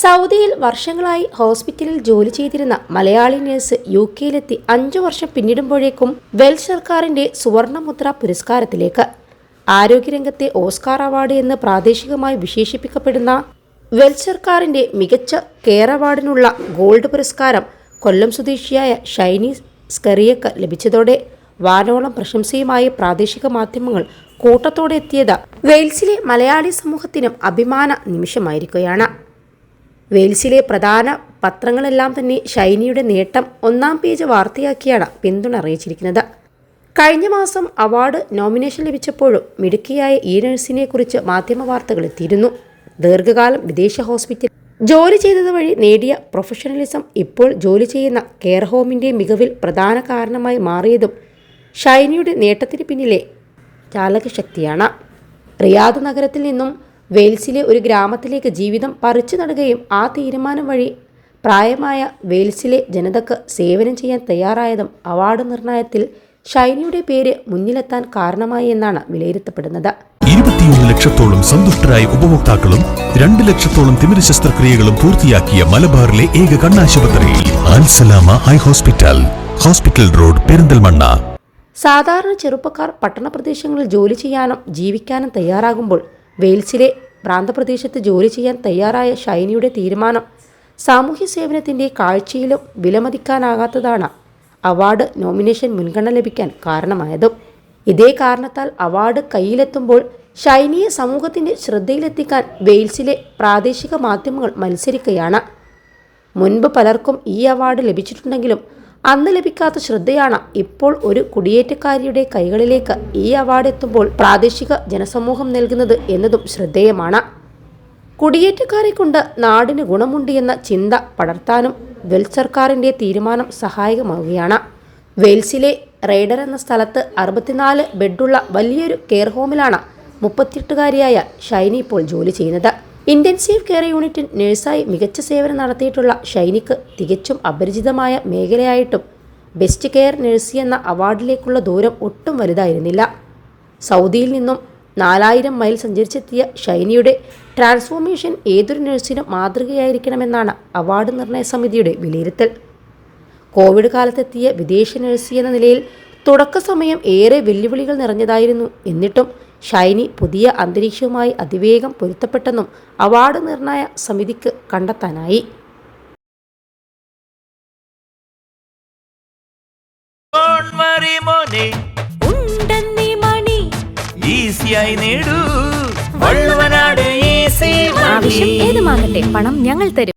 സൗദിയിൽ വർഷങ്ങളായി ഹോസ്പിറ്റലിൽ ജോലി ചെയ്തിരുന്ന മലയാളി നഴ്സ് യു കെയിലെത്തി അഞ്ചു വർഷം പിന്നിടുമ്പോഴേക്കും വെൽഷ് സർക്കാരിന്റെ സുവർണമുദ്ര പുരസ്കാരത്തിലേക്ക്. ആരോഗ്യരംഗത്തെ ഓസ്കാർ അവാർഡ് എന്ന് പ്രാദേശികമായി വിശേഷിപ്പിക്കപ്പെടുന്ന വെൽഷ് സർക്കാരിന്റെ മികച്ച കെയർ അവാർഡിനുള്ള ഗോൾഡ് പുരസ്കാരം കൊല്ലം സ്വദേശിയായ ഷൈനി സ്കറിയക്ക് ലഭിച്ചതോടെ വാനോളം പ്രശംസയുമായി പ്രാദേശിക മാധ്യമങ്ങൾ കൂട്ടത്തോടെ എത്തിയത് വെയിൽസിലെ മലയാളി സമൂഹത്തിനും അഭിമാന നിമിഷമായിരിക്കുകയാണ്. വെയിൽസിലെ പ്രധാന പത്രങ്ങളെല്ലാം തന്നെ ഷൈനിയുടെ നേട്ടം ഒന്നാം പേജ് വാർത്തയാക്കിയാണ് പിന്തുണ അറിയിച്ചിരിക്കുന്നത്. കഴിഞ്ഞ മാസം അവാർഡ് നോമിനേഷൻ ലഭിച്ചപ്പോഴും മിടുക്കിയായ ഈ നഴ്സിനെ കുറിച്ച് മാധ്യമ വാർത്തകൾ എത്തിയിരുന്നു. ദീർഘകാലം വിദേശ ഹോസ്പിറ്റൽ ജോലി ചെയ്തത് വഴി നേടിയ പ്രൊഫഷണലിസം ഇപ്പോൾ ജോലി ചെയ്യുന്ന കെയർ ഹോമിന്റെ മികവിൽ പ്രധാന കാരണമായി മാറിയതും ഷൈനിയുടെ നേട്ടത്തിന് പിന്നിലെ ചാലകശക്തിയാണ്. റിയാദ് നഗരത്തിൽ നിന്നും വെയിൽസിലെ ഒരു ഗ്രാമത്തിലേക്ക് ജീവിതം പറിച്ചു നടുകയും ആ തീരുമാനം വഴി പ്രായമായ വെയിൽസിലെ ജനതക്ക് സേവനം ചെയ്യാൻ തയ്യാറായതും അവാർഡ് നിർണയത്തിൽ ഷൈനിയുടെ പേര് മുന്നിലെത്താൻ കാരണമായി എന്നാണ് വിലയിരുത്തപ്പെടുന്നത്. ഇരുപത്തിയൊന്ന് ലക്ഷത്തോളം സന്തുഷ്ടരായ ഉപഭോക്താക്കളും രണ്ട് ലക്ഷത്തോളം തിമിര ശസ്ത്രക്രിയകളും പൂർത്തിയാക്കിയ മലബാറിലെ ഏക കണ്ണാശുപത്രി Ansalama eye hospital hospital road Perinthalmanna. സാധാരണ ചെറുപ്പക്കാർ പട്ടണപ്രദേശങ്ങളിൽ ജോലി ചെയ്യാനും ജീവിക്കാനും തയ്യാറാകുമ്പോൾ വെയിൽസിലെ പ്രാന്തപ്രദേശത്ത് ജോലി ചെയ്യാൻ തയ്യാറായ ഷൈനിയുടെ തീരുമാനം സാമൂഹ്യ സേവനത്തിന്റെ കാഴ്ചയിലും വിലമതിക്കാനാകാത്തതാണ് അവാർഡ് നോമിനേഷൻ മുൻഗണന ലഭിക്കാൻ കാരണമായതും. ഇതേ കാരണത്താൽ അവാർഡ് കയ്യിലെത്തുമ്പോൾ ഷൈനിയെ സമൂഹത്തിന്റെ ശ്രദ്ധയിലെത്തിക്കാൻ വെയിൽസിലെ പ്രാദേശിക മാധ്യമങ്ങൾ മത്സരിക്കുകയാണ്. മുൻപ് പലർക്കും ഈ അവാർഡ് ലഭിച്ചിട്ടുണ്ടെങ്കിലും അന്ന് ലഭിക്കാത്ത ശ്രദ്ധയാണ് ഇപ്പോൾ ഒരു കുടിയേറ്റക്കാരിയുടെ കൈകളിലേക്ക് ഈ അവാർഡ് എത്തുമ്പോൾ പ്രാദേശിക ജനസമൂഹം നൽകുന്നത് എന്നതും ശ്രദ്ധേയമാണ്. കുടിയേറ്റക്കാരെ കൊണ്ട് നാടിന് ഗുണമുണ്ട് എന്ന ചിന്ത പടർത്താനും വെൽസ് സർക്കാരിന്റെ തീരുമാനം സഹായകമാവുകയാണ്. വെയിൽസിലെ റൈഡർ എന്ന സ്ഥലത്ത് അറുപത്തിനാല് ബെഡുള്ള വലിയൊരു കെയർ ഹോമിലാണ് മുപ്പത്തിയെട്ടുകാരിയായ ഷൈനി ഇപ്പോൾ ജോലി ചെയ്യുന്നത്. ഇന്റൻസീവ് കെയർ യൂണിറ്റിൽ നഴ്സായി മികച്ച സേവനം നടത്തിയിട്ടുള്ള ഷൈനിക്ക് തികച്ചും അപരിചിതമായ മേഖലയായിട്ടും ബെസ്റ്റ് കെയർ നഴ്സ് എന്ന അവാർഡിലേക്കുള്ള ദൂരം ഒട്ടും വലുതായിരുന്നില്ല. സൗദിയിൽ നിന്നും നാലായിരം മൈൽ സഞ്ചരിച്ചെത്തിയ ഷൈനിയുടെ ട്രാൻസ്ഫോർമേഷൻ ഏതൊരു നഴ്സിനും മാതൃകയായിരിക്കണമെന്നാണ് അവാർഡ് നിർണയ സമിതിയുടെ വിലയിരുത്തൽ. കോവിഡ് കാലത്തെത്തിയ വിദേശ നഴ്സി എന്ന നിലയിൽ തുടക്ക സമയം ഏറെ വെല്ലുവിളികൾ നിറഞ്ഞതായിരുന്നു. എന്നിട്ടും ഷൈനി പുതിയ അന്തരീക്ഷവുമായി അതിവേഗം പൊരുത്തപ്പെട്ടെന്നും അവാർഡ് നിർണയ സമിതിക്ക് കണ്ടെത്താനായി. ഈസിയായി നേടൂ. ആവശ്യം ഏതുമാകട്ടെ പണം ഞങ്ങൾ തരും.